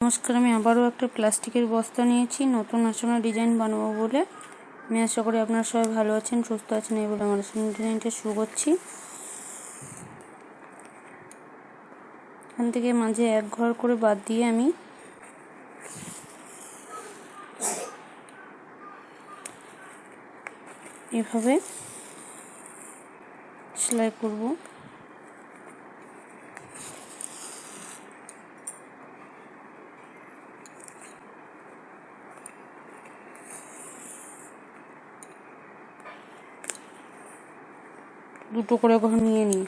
নমস্কার, আমি আবারও একটা প্লাস্টিকের বস্তা নিয়েছি। নতুন আসনে ডিজাইন বানাবো বলে। আমি আশা করি আপনারা সবাই ভালো আছেন, সুস্থ আছেন এই বলে আমার আসনে ডিজাইনটা শুরু করছি। এখান থেকে মাঝে এক ঘর করে বাদ দিয়ে আমি এভাবে সেলাই করব। দুটো করে নিয়ে নিই।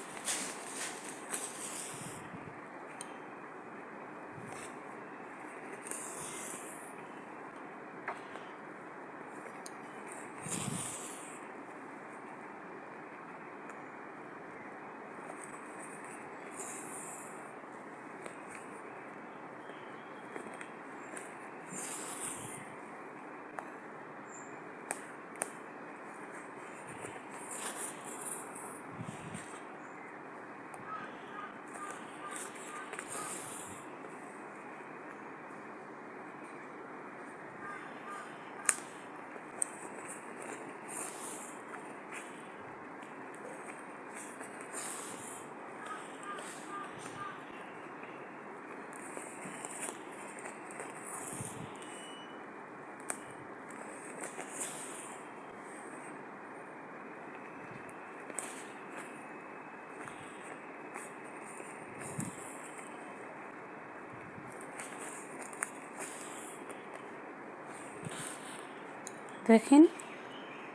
দেখেন।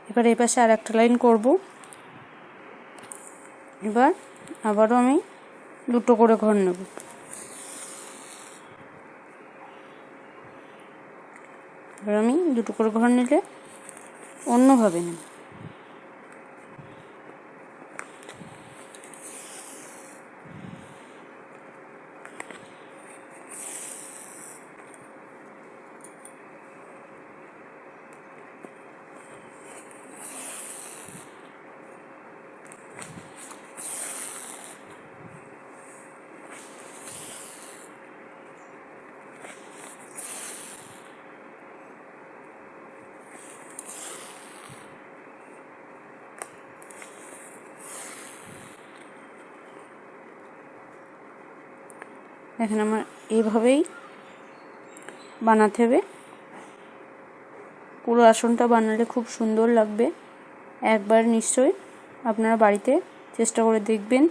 এবার এই পাশে আর একটা লাইন করব। এবার আবারও আমি দুটো করে ঘর নেব। এবার আমি দুটো করে ঘর নিলে অন্যভাবে নেব। দেখেন আমার এইভাবেই বানাতে হবে। পুরো আসনটা বানালে খুব সুন্দর লাগবে। একবার নিশ্চয়ই আপনারা বাড়িতে চেষ্টা করে দেখবেন।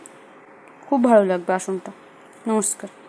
খুব ভালো লাগবে আসনটা। নমস্কার।